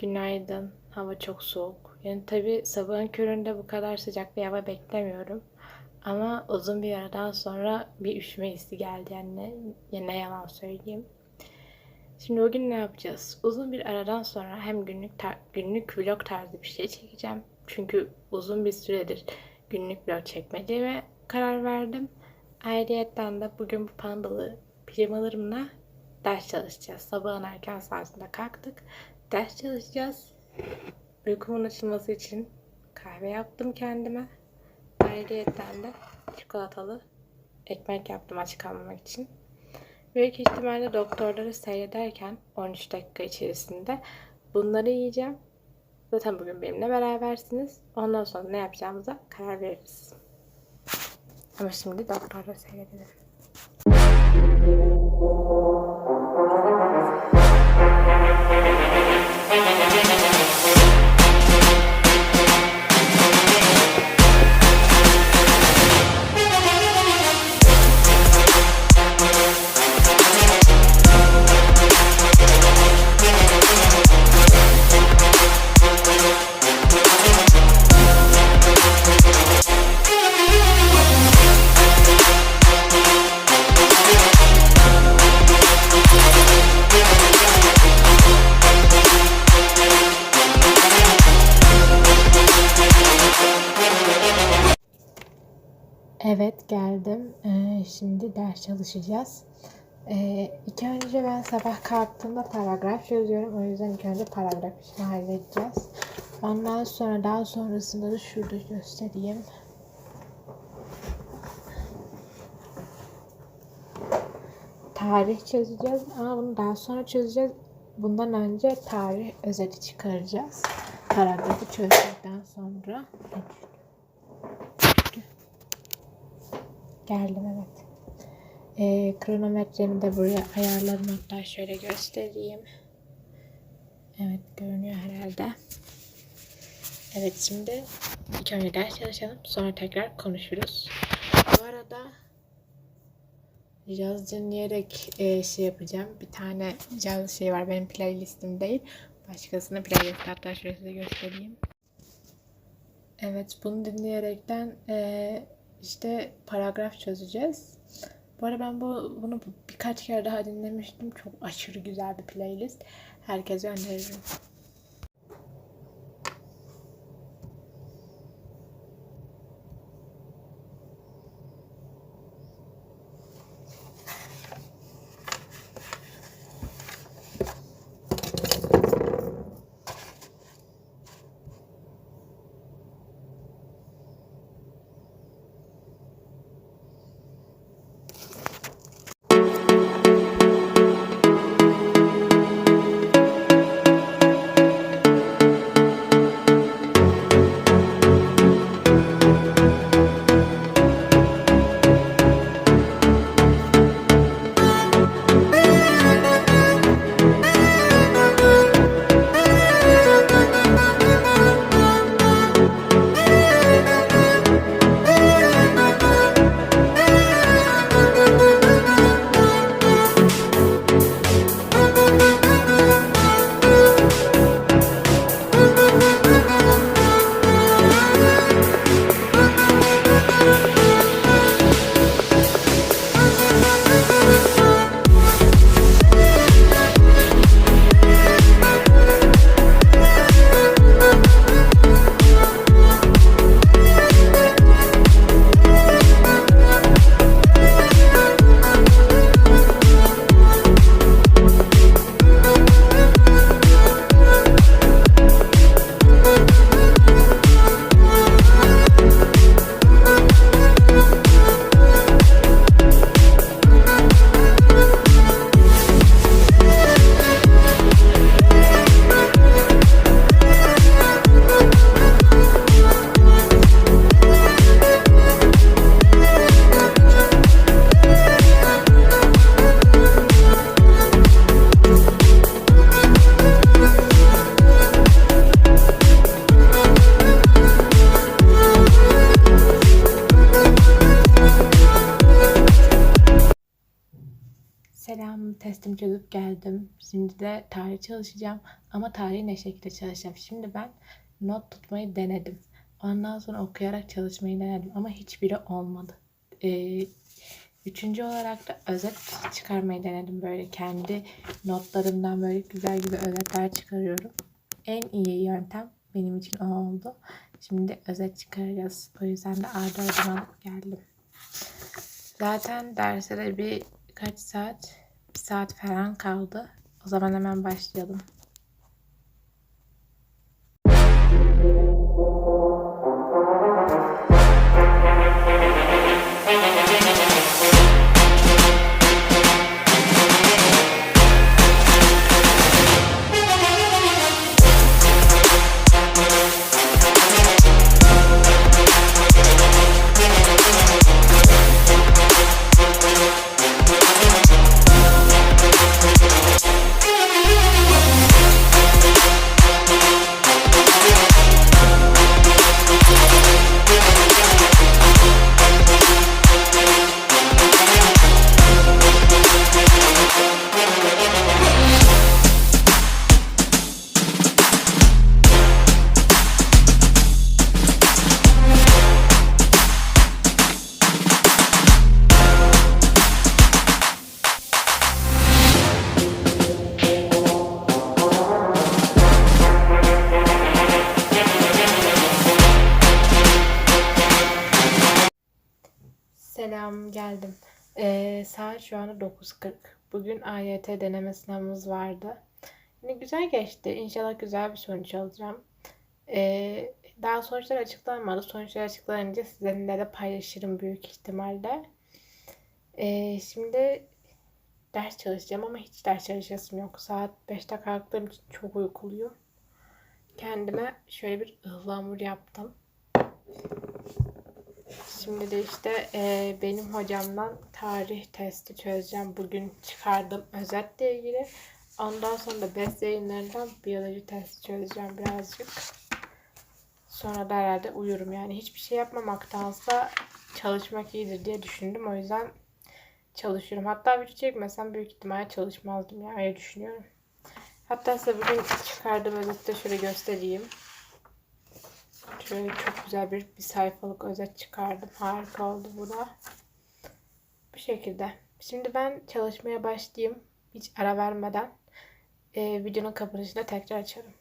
Günaydın. Hava çok soğuk. Yani tabii sabahın köründe bu kadar sıcak bir hava beklemiyorum. Ama uzun bir aradan sonra bir üşüme hissi geldi yani. Ya ne yalan söyleyeyim. Şimdi bugün ne yapacağız? Uzun bir aradan sonra hem günlük günlük vlog tarzı bir şey çekeceğim. Çünkü uzun bir süredir günlük vlog çekmediğime karar verdim. Ayrıyetten de bugün bu pandalı pijamalarımla ders çalışacağız. Sabahın erken saatinde kalktık. Ders çalışacağız. Uykumun açılması için kahve yaptım kendime. Ayrıyetten de çikolatalı ekmek yaptım aç kalmamak için. Büyük ihtimalle doktorları seyrederken 13 dakika içerisinde bunları yiyeceğim. Zaten bugün benimle berabersiniz. Ondan sonra ne yapacağımıza karar veririz. Ama şimdi doktorları seyredelim. Geldim. Ee, şimdi ders çalışacağız. Ee, ilk önce ben sabah kalktığımda paragraf çözüyorum. O yüzden ilk önce paragraf işini halledeceğiz. Ondan sonra daha sonrasında da şurada göstereyim. Tarih çözeceğiz ama bunu daha sonra çözeceğiz. Bundan önce tarih özeti çıkaracağız. Paragrafı çözdükten sonra. Geldim evet. Ee, kronometremi de buraya ayarladım. Hatta şöyle göstereyim. Evet görünüyor herhalde. Evet şimdi ilk önce ders çalışalım. Sonra tekrar konuşuruz. Bu arada caz dinleyerek e, şey yapacağım. Bir tane caz şey var benim playlistim değil. Başkasının playlist hatta şöyle size göstereyim. Evet bunu dinleyerekten e, işte paragraf çözeceğiz. Bu arada ben bu, bunu birkaç kere daha dinlemiştim. Çok aşırı güzel bir playlist. Herkese öneririm. Testimi çözüp geldim. Şimdi de tarih çalışacağım. Ama tarihi ne şekilde çalışacağım? Şimdi ben not tutmayı denedim. Ondan sonra okuyarak çalışmayı denedim. Ama hiçbiri olmadı. Ee, üçüncü olarak da özet çıkarmayı denedim. Böyle kendi notlarımdan böyle güzel güzel özetler çıkarıyorum. En iyi yöntem benim için o oldu. Şimdi özet çıkaracağız. O yüzden de ardı geldim. Zaten derse de bir kaç saat? Bir saat falan kaldı. O zaman hemen başlayalım. Şu anda 9.40. Bugün AYT deneme sınavımız vardı. Yine güzel geçti. İnşallah güzel bir sonuç alacağım. Ee, daha sonuçlar açıklanmadı. Sonuçlar açıklanınca sizinle de paylaşırım büyük ihtimalle. Ee, şimdi ders çalışacağım ama hiç ders çalışasım yok. Saat 5'te kalktığım için çok uykuluyum. Kendime şöyle bir ıhlamur yaptım. Şimdi de işte e, benim hocamdan tarih testi çözeceğim. Bugün çıkardım özetle ilgili. Ondan sonra da BES yayınlarından biyoloji testi çözeceğim birazcık. Sonra da herhalde uyurum. Yani hiçbir şey yapmamaktansa çalışmak iyidir diye düşündüm. O yüzden çalışıyorum. Hatta video çekmesem büyük ihtimalle çalışmazdım. Yani öyle düşünüyorum. Hatta size bugün çıkardığım özette şöyle göstereyim. Şöyle çok güzel bir, bir sayfalık özet çıkardım. Harika oldu bu da. Bu şekilde. Şimdi ben çalışmaya başlayayım. Hiç ara vermeden. Ee, videonun kapanışını tekrar açarım.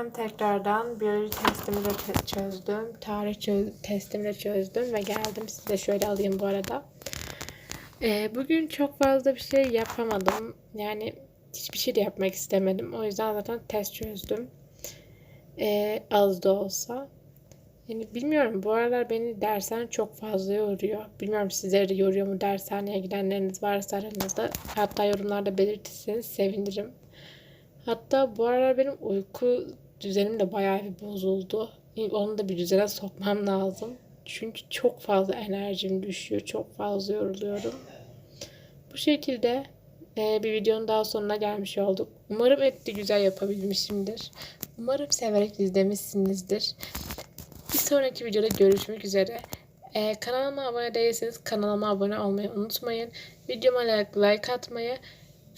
Selam tekrardan. Biyoloji testimi de çözdüm. Tarih çö- testimi de çözdüm ve geldim. Size şöyle alayım bu arada. Ee, bugün çok fazla bir şey yapamadım. Yani hiçbir şey de yapmak istemedim. O yüzden zaten test çözdüm. Ee, az da olsa. Yani bilmiyorum bu aralar beni dershane çok fazla yoruyor. Bilmiyorum sizleri yoruyor mu dershaneye gidenleriniz varsa aranızda. Hatta yorumlarda belirtirseniz sevinirim. Hatta bu aralar benim uyku düzenim de bayağı bir bozuldu. Onu da bir düzene sokmam lazım. Çünkü çok fazla enerjim düşüyor. Çok fazla yoruluyorum. Bu şekilde e, bir videonun daha sonuna gelmiş olduk. Umarım etti güzel yapabilmişimdir. Umarım severek izlemişsinizdir. Bir sonraki videoda görüşmek üzere. Ee, kanalıma abone değilseniz kanalıma abone olmayı unutmayın. Videoma like, like atmayı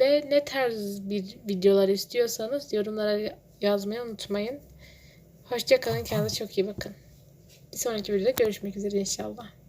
ve ne tarz bir videolar istiyorsanız yorumlara yazmayı unutmayın. Hoşçakalın. Kendinize çok iyi bakın. Bir sonraki videoda görüşmek üzere inşallah.